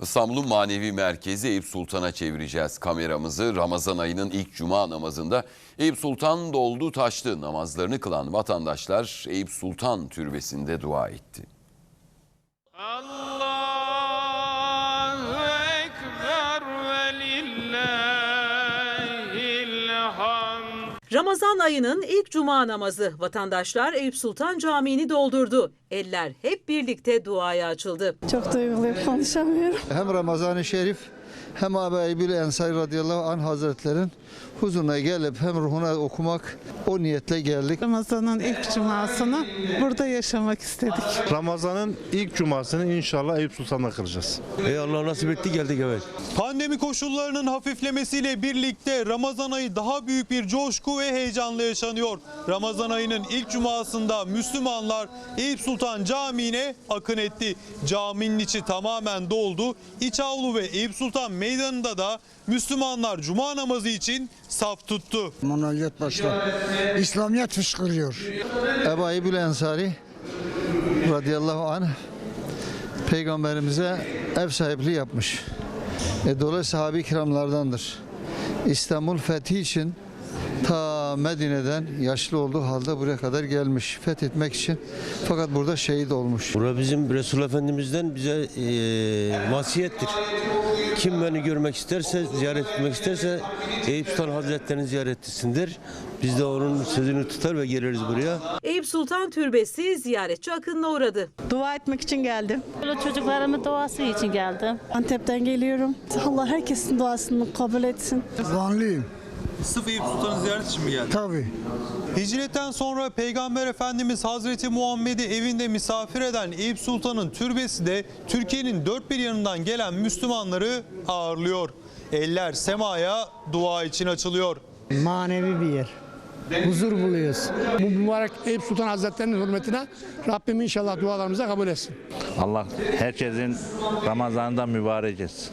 İstanbul'un manevi merkezi Eyüp Sultan'a çevireceğiz kameramızı. Ramazan ayının ilk cuma namazında Eyüp Sultan doldu taştı namazlarını kılan vatandaşlar Eyüp Sultan türbesinde dua etti. Allahu Ramazan ayının ilk cuma namazı vatandaşlar Eyüp Sultan Camii'ni doldurdu. Eller hep birlikte duaya açıldı. Çok duyguluyum konuşamıyorum. hem Ramazan-ı Şerif hem Abi Eyyubil Ensari radıyallahu anh hazretlerin huzuruna gelip hem ruhuna okumak o niyetle geldik. Ramazan'ın ilk cumasını burada yaşamak istedik. Ramazan'ın ilk cumasını inşallah Eyüp Sultan'da kılacağız. Ey Allah nasip etti geldik evet. Pandemi koşullarının hafiflemesiyle birlikte Ramazan ayı daha büyük bir coşku ve heyecanla yaşanıyor. Ramazan ayının ilk cumasında Müslümanlar Eyüp Sultan Camii'ne akın etti. Caminin içi tamamen doldu. İç avlu ve Eyüp Sultan Meydanı'nda da Müslümanlar cuma namazı için saf tuttu. Manoliyet başta. İslamiyet fışkırıyor. Ebu Eyyubil Ensari radıyallahu anh peygamberimize ev sahipliği yapmış. E, dolayısıyla sahabe-i kiramlardandır. İstanbul fethi için ta Medine'den yaşlı olduğu halde buraya kadar gelmiş fethetmek için. Fakat burada şehit olmuş. Bura bizim Resul Efendimiz'den bize eee vasiyettir. Kim beni görmek isterse, ziyaret etmek isterse Eyüp Sultan Hazretleri'ni ziyaret etsindir. Biz de onun sözünü tutar ve geliriz buraya. Eyüp Sultan Türbesi ziyaretçi akınına uğradı. Dua etmek için geldim. Böyle çocuklarımın duası için geldim. Antep'ten geliyorum. Allah herkesin duasını kabul etsin. Vanlıyım. Sırf Eyüp Sultan'ı ziyaret için mi geldi? Tabii. Hicretten sonra Peygamber Efendimiz Hazreti Muhammed'i evinde misafir eden Eyüp Sultan'ın türbesi de Türkiye'nin dört bir yanından gelen Müslümanları ağırlıyor. Eller semaya dua için açılıyor. manevi bir yer. Huzur buluyoruz. Bu mübarek Eyüp Sultan Hazretleri'nin hürmetine Rabbim inşallah dualarımıza kabul etsin. Allah herkesin Ramazan'dan mübarek etsin.